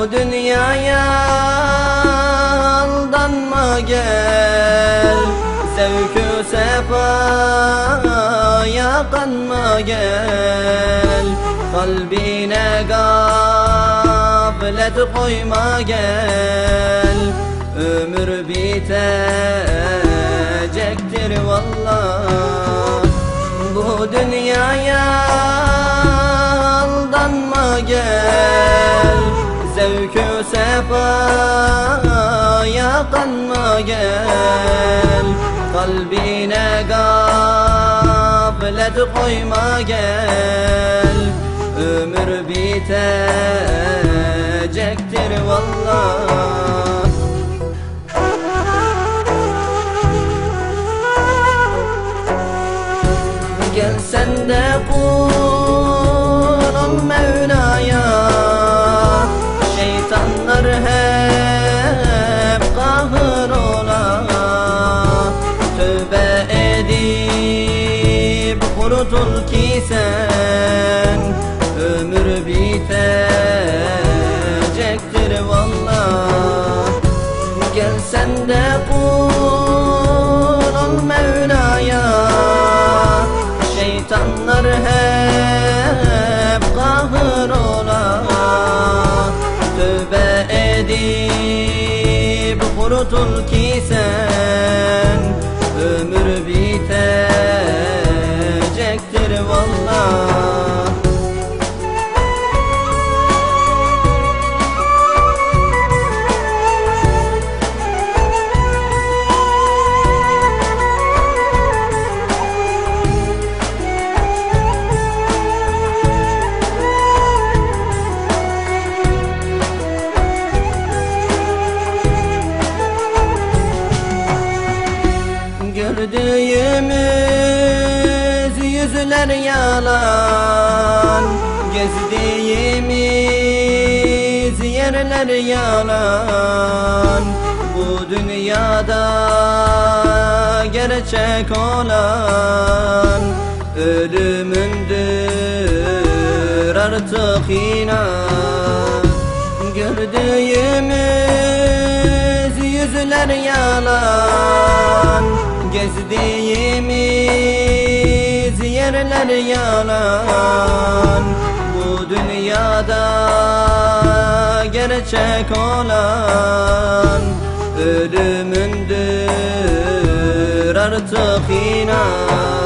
bu dünyaya aldanma gel. Sevkü sefaya kanma gel. Kalbine gaflet koyma gel. Ömür bitecektir vallahi. Bu dünya gel Kalbine gaflet koyma gel. Ömür bitecektir vallah Gel sen de kul ol Mevla'ya. Şeytanlar hep kurutul ki sen Ömür bitecektir vallah Gel sen de kul ol Mevla'ya Şeytanlar hep kahır ola. Tövbe edip kurutul ki sen Gördüğümüz yüzler yalan. Gezdiğimiz yerler yalan. Bu dünyada gerçek olan Ölümündür artık inan. Gördüğümüz yüzler yalan Gezdiğimiz yerler yalan. Bu dünyada gerçek olan Ölümündür artık inan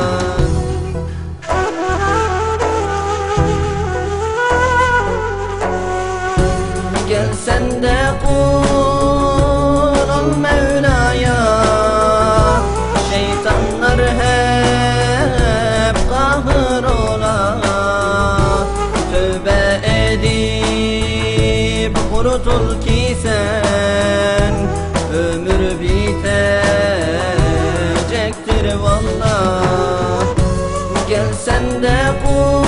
kurutul ki sen Ömür bitecektir vallah Gel sen de kul